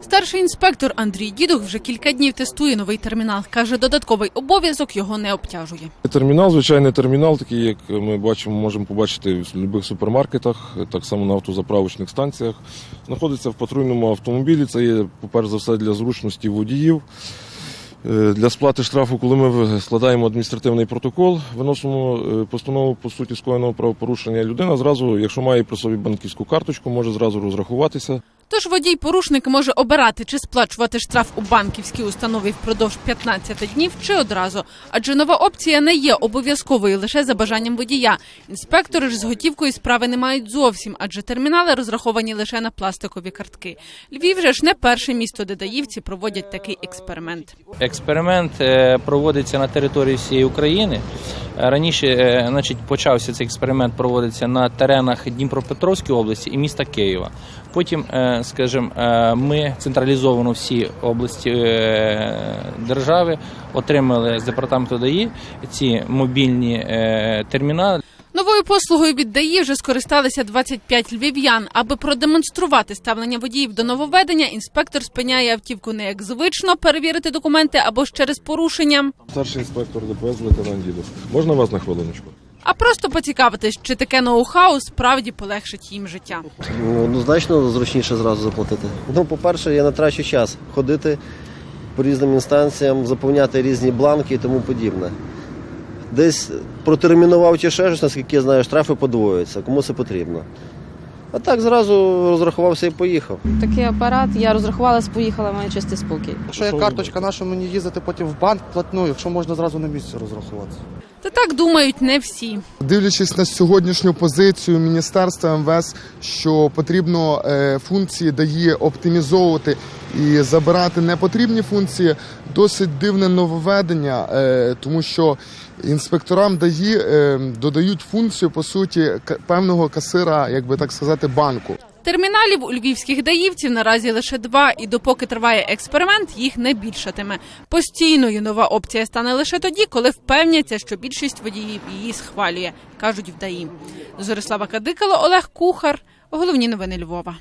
Старший інспектор Андрій Дідух вже кілька днів тестує новий термінал. Каже, додатковий обов'язок його не обтяжує. Термінал, звичайний термінал, такий, як ми бачимо, можемо побачити в будь-яких супермаркетах, так само на автозаправочних станціях. Знаходиться в патрульному автомобілі. Це є, по-перше за все, для зручності водіїв. Е, Для сплати штрафу, коли ми складаємо адміністративний протокол, виносимо е, постанову по суті скоєного правопорушення. Людина зразу, якщо має при собі банківську карточку, може зразу розрахуватися. Тож водій-порушник може обирати, чи сплачувати штраф у банківській установі впродовж 15 днів, чи одразу. Адже нова опція не є обов'язковою лише за бажанням водія. Інспектори ж з готівкою справи не мають зовсім, адже термінали розраховані лише на пластикові картки. Львів же ж не перше місто, де даївці проводять такий експеримент. Експеримент е, проводиться на території всієї України. Раніше е, значить, почався цей експеримент проводитися на теренах Дніпропетровської області і міста Києва. Потім, е, скажімо, е, ми централізовано всі області держави отримали з департаменту ДАІ ці мобільні термінали. Новою послугою від ДАІ вже скористалися 25 львів'ян. Аби продемонструвати ставлення водіїв до нововведення, інспектор спиняє автівку не як звично перевірити документи або ж через порушення, Старший інспектор ДПС лейтенант Дідов. Можна вас на хвилиночку? а просто поцікавитись, чи таке ноу-хау справді полегшить їм життя. Ну, однозначно зручніше зразу заплатити. Ну, по-перше, я не трачу час ходити по різним інстанціям, заповняти різні бланки і тому подібне. Десь протермінував чи ще щось, наскільки я знаю, штрафи подвоюються, кому це потрібно. А так зразу розрахувався і поїхав. Такий апарат, я розрахувалась, поїхала, мене чистий спокій. Якщо є карточка, наша мені їздити потім в банк платну, якщо можна зразу на місці розрахуватися. Та так думають не всі. Дивлячись на сьогоднішню позицію Міністерства МВС, що потрібно е, функції дає оптимізовувати і забирати непотрібні функції, досить дивне нововведення, е, тому що інспекторам ДАІ е, додають функцію по суті певного касира, як би так сказати, банку. Терміналів у львівських даївців наразі лише два, і допоки триває експеримент, їх не більшатиме. Постійною нова опція стане лише тоді, коли впевняться, що більшість водіїв її схвалює, кажуть в ДАІ. Зорислава Кадикало, Олег Кухар. Головні новини Львова.